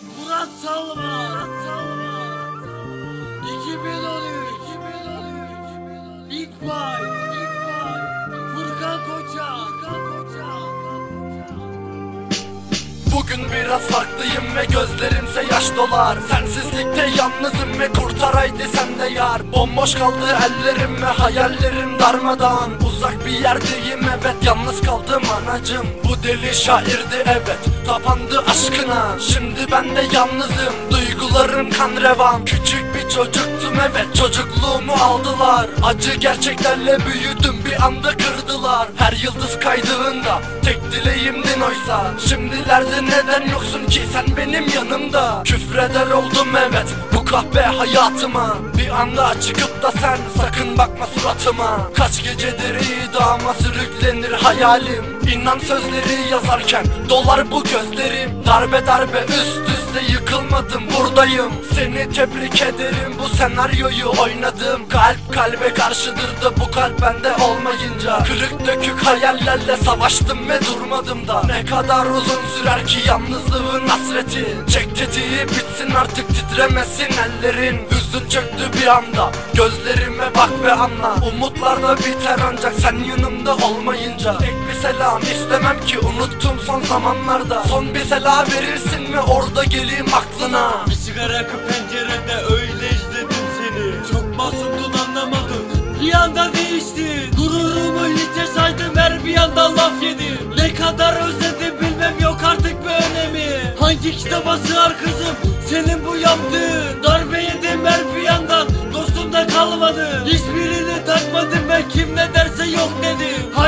Murat Salma. Murat Salma. 2010 Bugün biraz farklıyım ve gözlerimse yaş dolar. Sensizlikte yalnızım ve kurtar haydi sen de yar. Bomboş kaldı ellerim ve hayallerim darmadan Uzak bir yerdeyim evet yalnız kaldım anacım Bu deli şairdi evet tapandı aşkına. Şimdi ben de yalnızım duygularım kan revan. Küçük bir çocuktum evet çocukluğumu aldılar. Acı gerçeklerle büyüdüm bir anda kırdılar. Her yıldız kaydığında tek dileğimdin oysa. Şimdilerde neden yoksun ki sen benim yanımda? Küfreder oldum evet bu kahpe hayatıma. Bir anda çıkıp da sen sakın bakma suratıma. Kaç gecedir idama sürüklenir hayalim İnan sözleri yazarken dolar bu gözlerim. Darbe darbe üst üste yıkılmadım buradayım. Seni tebrik ederim bu senaryoyu oynadım. Kalp kalbe karşıdır da bu kalp bende olmayınca. Kırık dökük hayallerle savaştım ve durmadım da. Ne kadar uzun sürer ki yalnızlığın hasreti. Çek tetiği bitsin artık titremesin ellerin. Hüzün çöktü bir anda Gözlerime bak ve anla. Umutlar da biter ancak sen yanımda olmayınca Tek bir selam istemem ki unuttum son zamanlarda. Son bir selam verirsin ve orada geleyim aklına? Bir sigara yakıp pencerede öyle izledim seni. Çok masumdun anlamadım Bir anda değişti. Gururumu hiçe saydım her bir anda laf yedim. Ne kadar özledim bilmem yok artık bir önemi Hangi kitaba sığar kızım senin bu yaptığın? Darbe yedim her bir yandan dostum da kalmadı. Hiçbirini takmadım ben kim ne dedim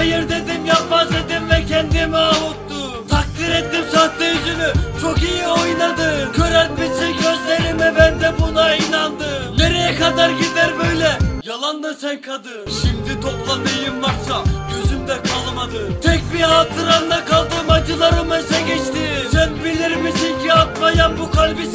Hayır dedim yapmaz dedim ve kendimi avuttum. Takdir ettim sahte yüzünü çok iyi oynadın. Köreltmişsin gözlerime ben de buna inandım. Nereye kadar gider böyle? Yalandın sen kadın. Şimdi topla neyim varsa gözümde kalmadı. Tek bir hatıranla kaldım acılarım ese geçti. Sen bilir misin ki atmayan bu kalbi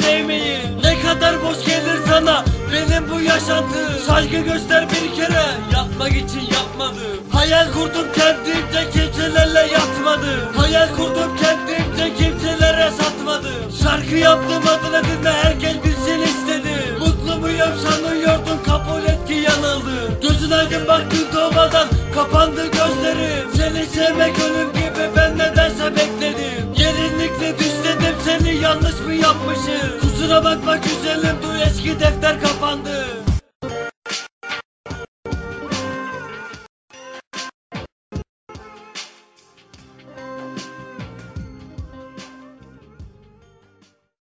yaşantı Saygı göster bir kere. Yapmak için yapmadım Hayal kurdum kendimce kimselerle yatmadım Hayal kurdum kendimce kimselere satmadım Şarkı yaptım adına dinle herkes bilsin istedim Mutlu muyum sanıyordum kabul et ki yanıldım Gözün aydın baktın doğmadan kapandı gözlerim. Seni sevmek ölüm gibi ben nedense bekledim. Yerinlikle düş dedim seni yanlış mı yapmışım? Kusura bakma güzelim bu eski defter kapandı